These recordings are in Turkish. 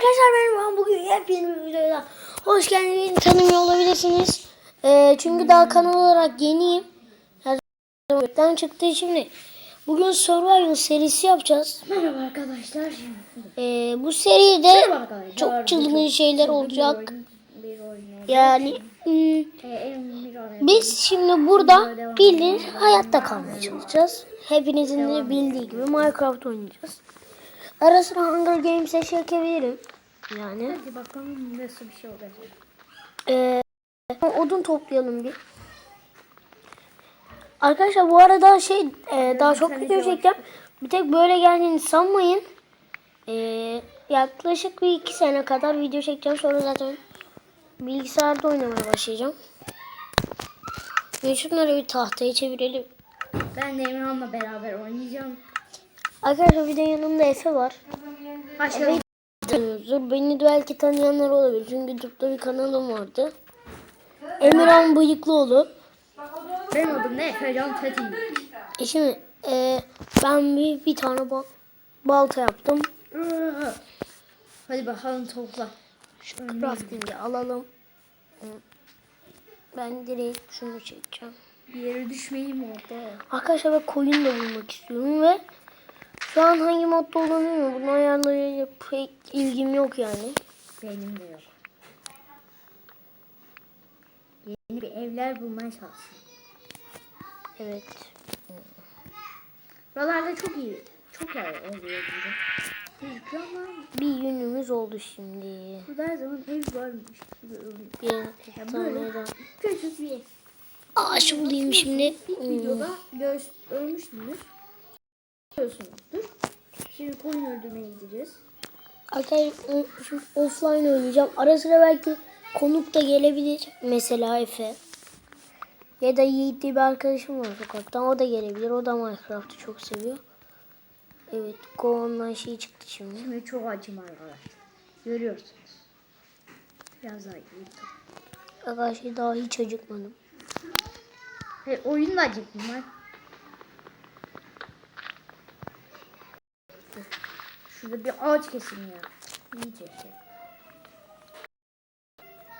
arkadaşlar benim bugün yepyeni bir videoda hoş geldiniz tanımıyor olabilirsiniz. Ee, çünkü daha kanal olarak yeniyim. Her zaman çıktı şimdi. Bugün Survival serisi yapacağız. Merhaba arkadaşlar. Ee, bu seride çok çılgın şeyler olacak. Yani hmm, Ee, biz şimdi burada bildiğiniz hayatta kalmaya çalışacağız. Hepinizin de bildiği gibi Minecraft oynayacağız. Ara sıra Hunger Games'e çekebilirim. Yani. Hadi bakalım nasıl bir şey olacak. Ee, odun toplayalım bir. Arkadaşlar bu arada şey e, daha çok video çekeceğim. Bir tek böyle geldiğini sanmayın. Ee, yaklaşık bir iki sene kadar video çekeceğim. Sonra zaten bilgisayarda oynamaya başlayacağım. Ve şunları bir tahtaya çevirelim. Ben de Emirhan'la beraber oynayacağım. Arkadaşlar bir de yanımda Efe var. Tanıyoruzdur. Beni de belki tanıyanlar olabilir. Çünkü YouTube'da bir kanalım vardı. Emirhan Bıyıklıoğlu. Benim adım ne? Efecan Tetin. E şimdi e, ben bir, bir tane bal, balta yaptım. Hadi bakalım topla. Şu crafting'i alalım. Hı. Ben direkt şunu çekeceğim. Bir yere düşmeyeyim orada. Arkadaşlar ben koyun da bulmak istiyorum ve şu an hangi modda olduğunu bilmiyorum. Bunun ayarlarıyla pek ilgim yok yani. Benim de yok. Yeni bir evler bulmaya çalışıyorum. Evet. Buralarda çok iyi. Çok yer oluyor burada. Bir yünümüz oldu şimdi. burada her zaman ev varmış gibi oluyor. Bir Ya tane böyle küçük bir ev. Ağaç bulayım şimdi. İlk videoda göz Görüyorsunuzdur. Şimdi koyun öldürmeye gideceğiz. Arkadaşlar şimdi offline oynayacağım. Ara sıra belki konuk da gelebilir. Mesela Efe. Ya da Yiğit diye bir arkadaşım var sokaktan. O da gelebilir. O da Minecraft'ı çok seviyor. Evet. Go Online şey çıktı şimdi. Şimdi çok acım arkadaşlar. Görüyorsunuz. Biraz daha iyi. Arkadaşlar daha hiç acıkmadım. Hey, oyun da acıktım ben. Şurada bir ağaç kesin ya. İyice.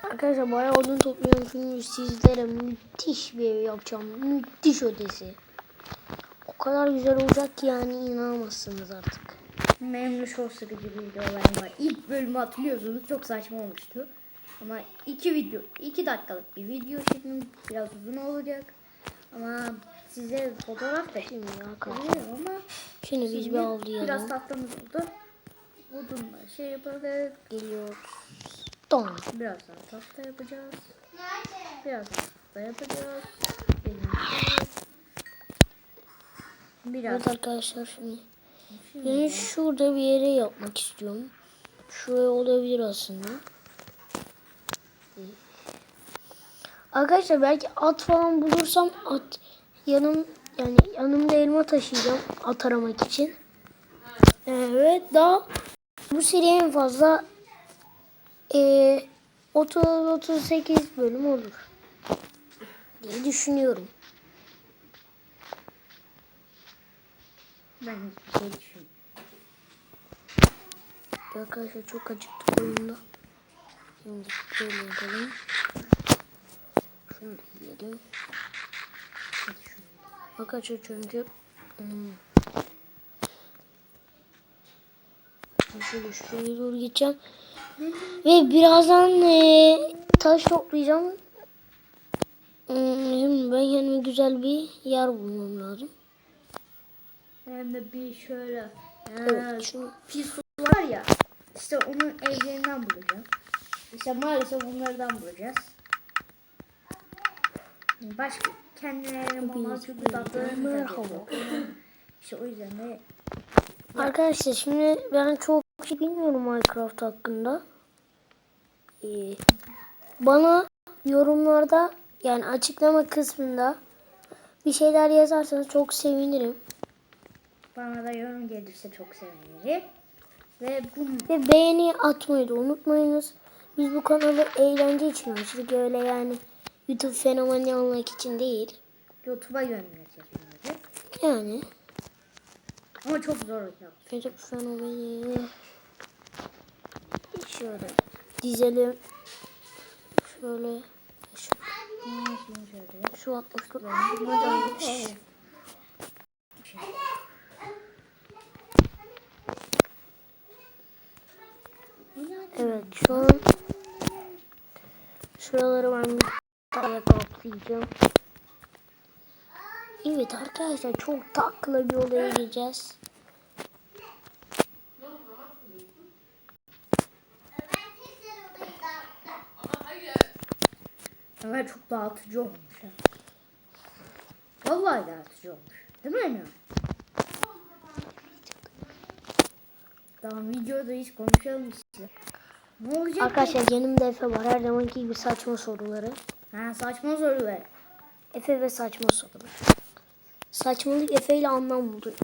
Arkadaşlar bayağı odun topluyorum çünkü sizlere müthiş bir ev yapacağım. Müthiş ötesi. O kadar güzel olacak ki yani inanamazsınız artık. Memnun çok sıkıcı bir videolarım var. İlk bölümü hatırlıyorsunuz. Çok saçma olmuştu. Ama iki video, iki dakikalık bir video çektim. Biraz uzun olacak. Ama size fotoğraf da Şimdi arkadaşlar. çekebilirim ama Şimdi biz bir Şimdi avlayalım. Biraz tahtamız oldu. Odunla şey yapalım. Geliyor. Don. Biraz daha tahta yapacağız. Biraz daha tahta yapacağız. Benim Biraz Evet arkadaşlar şimdi. Ben şurada bir yere yapmak istiyorum. Şuraya olabilir aslında. Arkadaşlar belki at falan bulursam at yanım yani yanımda elma taşıyacağım at aramak için. Evet daha bu seri en fazla eee 30-38 bölüm olur diye düşünüyorum. ben şey düşünüyorum. Arkadaşlar çok acıktık oyunda. Şimdi böyle yapalım. Şunu da yiyelim. Arkadaşlar çünkü hmm. Şöyle şuraya doğru gideceğim. Ve birazdan eee, taş toplayacağım. Hmm, Şimdi ben kendime güzel bir yer bulmam lazım. Hem de bir şöyle. Evet, Ee, şu pis var ya. İşte onun evlerinden bulacağım. İşte maalesef onlardan bulacağız. Başka kendilerine bana çok Merhaba. İşte o yüzden de Arkadaşlar şimdi ben çok şey bilmiyorum Minecraft hakkında. Ee, bana yorumlarda yani açıklama kısmında bir şeyler yazarsanız çok sevinirim. bana da yorum gelirse çok sevinirim. Ve bu Ve beğeni atmayı da unutmayınız. Biz bu kanalı eğlence için açtık. Öyle yani YouTube fenomeni olmak için değil. YouTube'a göndereceğiz bunları. Yani Ama çok zor yaptım. YouTube fenomeni Şöyle dizelim. Şöyle şu, şu 64. Evet. Evet şu an şuraları ben bir tane toplayacağım. Evet arkadaşlar çok takla bir olaya gireceğiz. Ömer çok dağıtıcı olmuş. Vallahi dağıtıcı olmuş. Değil mi? Tamam videoda hiç konuşalım işte. Ne olacak? Arkadaşlar yanımda Efe var. Her zamanki gibi saçma soruları. Ha saçma sorular. Efe ve saçma sorular. Saçmalık Efe ile anlam buluyor.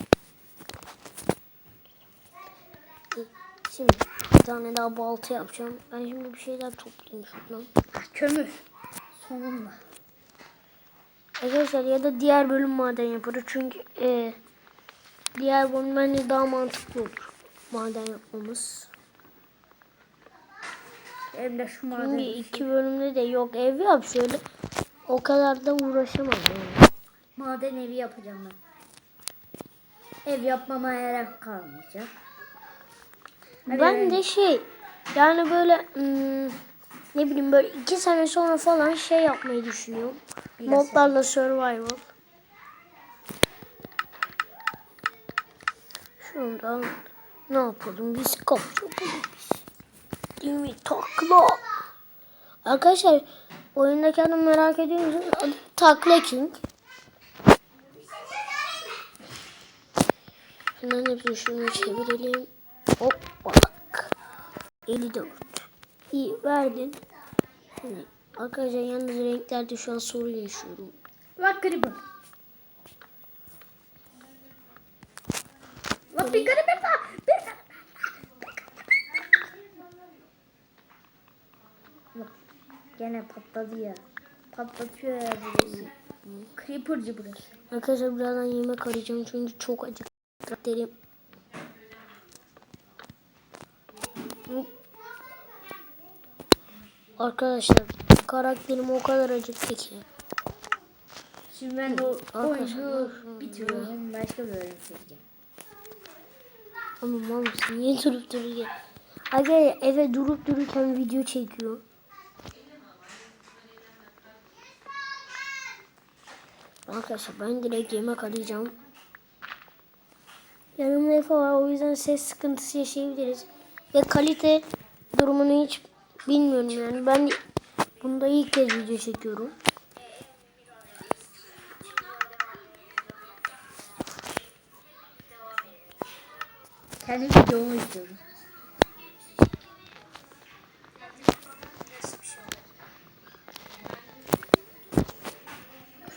Şimdi bir tane daha balta yapacağım. Ben şimdi bir şeyler toplayayım şuradan. Kömür. Sonunda. Arkadaşlar ya da diğer bölüm maden yaparız. Çünkü e, diğer bölüm bence daha mantıklı olur. Maden yapmamız. Hem de şu Şimdi iki bölümde de yok ev yap şöyle. O kadar da uğraşamam yani. Maden evi yapacağım ben. Ev yapmama gerek kalmayacak. Hadi Ben yani. de şey yani böyle hmm, ne bileyim böyle iki sene sonra falan şey yapmayı düşünüyorum. Biraz Modlarla survival. Şundan ne yapalım biz kapı mi? Takla. Arkadaşlar oyundaki adım merak ediyor musunuz? Adı Takla King. Şunların hepsini şunu çevirelim. Hop bak. 54. İyi verdin. Şimdi arkadaşlar yalnız renklerde şu an sorun yaşıyorum. Bak gribim. Bak bir gribim var. Bir Bak gene patladı ya. Patlatıyor ya burası. Creeper'cı burası. Arkadaşlar birazdan yemek arayacağım çünkü çok acıktım. Hop. Arkadaşlar karakterim o kadar acıktı ki. Şimdi ben o oyunu bitiriyorum. Başka bir bölüm çekeceğim. Ama mal mısın? Niye durup dururken? Arkadaşlar eve durup dururken video çekiyor. Arkadaşlar ben direkt yemek arayacağım. Yanımda Efe var o yüzden ses sıkıntısı yaşayabiliriz. Ve kalite durumunu hiç bilmiyorum yani. Ben bunda ilk kez video çekiyorum. Kendi videomu izliyorum.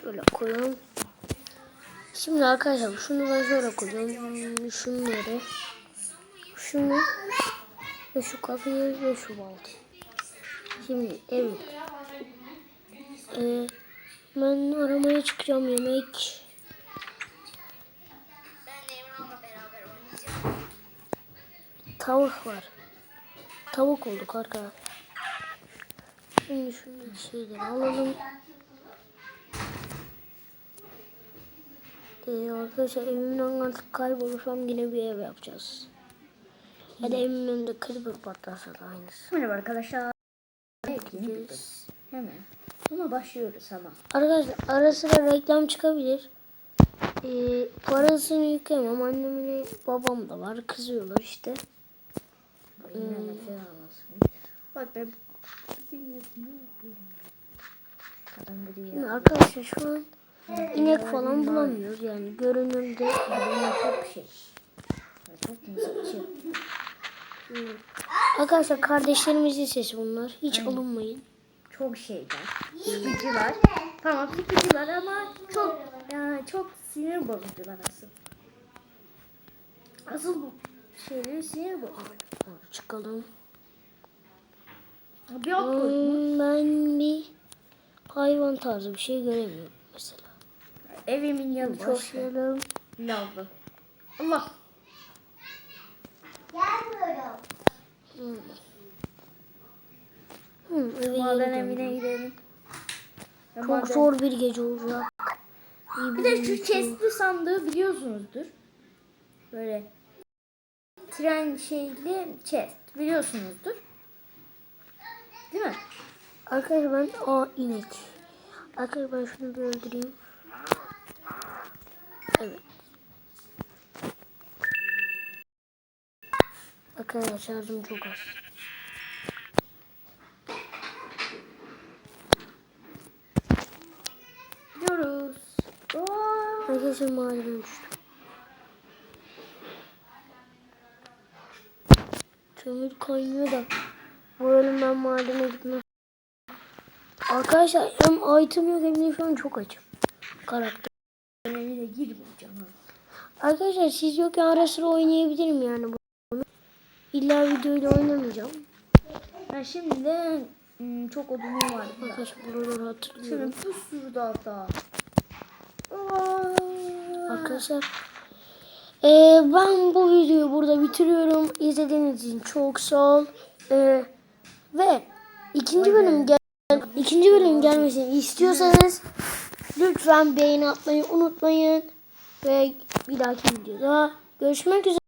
Şöyle koyalım. Şimdi arkadaşlar şunu ben şöyle koyacağım. Şunları. Şunu. Ve şu kafayı ve şu baltayı. Şimdi evet. Ee, ben aramaya çıkacağım yemek. Tavuk var. Tavuk olduk arkadaşlar. Şimdi şuradaki şeyleri alalım. Ee, arkadaşlar evimden artık kaybolursam yine bir ev yapacağız. Ya da evimin önünde creeper patlarsa da aynısı. Merhaba arkadaşlar. Hemen. Ama başlıyoruz ama. Arkadaşlar ara sıra reklam çıkabilir. Ee, parasını yükleyemem. Annemle babam da var. Kızıyorlar işte. Bak ben Şimdi buraya. arkadaşlar şu an inek falan bulamıyoruz. Yani görünümde çok şey. Çok mızıkçı. Arkadaşlar kardeşlerimizin sesi bunlar. Hiç alınmayın. Çok şeyler. Sıkıcılar. Tamam sıkıcılar ama çok yani çok sinir bozucular asıl. Asıl bu şeyleri sinir bozucu. Çıkalım. Bir koydum. Hmm, ben bir hayvan tarzı bir şey göremiyorum. Evimin yanı boş. Koşalım. Lavlı. Allah. Hmm. Maden geri evine gidelim. Çok maden- zor bir gece olacak. İyi Bir de şu chestli sandığı biliyorsunuzdur. Böyle tren şeyli chest biliyorsunuzdur. Değil mi? Arkadaşlar ben o inek. Arkadaşlar ben şunu bir öldüreyim. Evet. Arkadaşlar şarjım çok az. Gidiyoruz. Arkadaşlar madene düştüm. Kömür kaynıyor da bu bölüm ben madene gitmem. Arkadaşlar hem item yok hem de şu an çok açım. Karakter. Evine girmeyeceğim. Arkadaşlar siz yokken ara sıra oynayabilirim yani bunu. İlla videoyla oynamayacağım. Ben şimdi hmm, çok odunum var. Arkadaşlar buraları hatırlıyorum. Şöyle bir sürü daha daha. Arkadaşlar eee, ben bu videoyu burada bitiriyorum. İzlediğiniz için çok sağ ol. Eee, ve ikinci bölüm gel ikinci bölüm gelmesini istiyorsanız lütfen beğeni atmayı unutmayın. Ve bir dahaki videoda görüşmek üzere.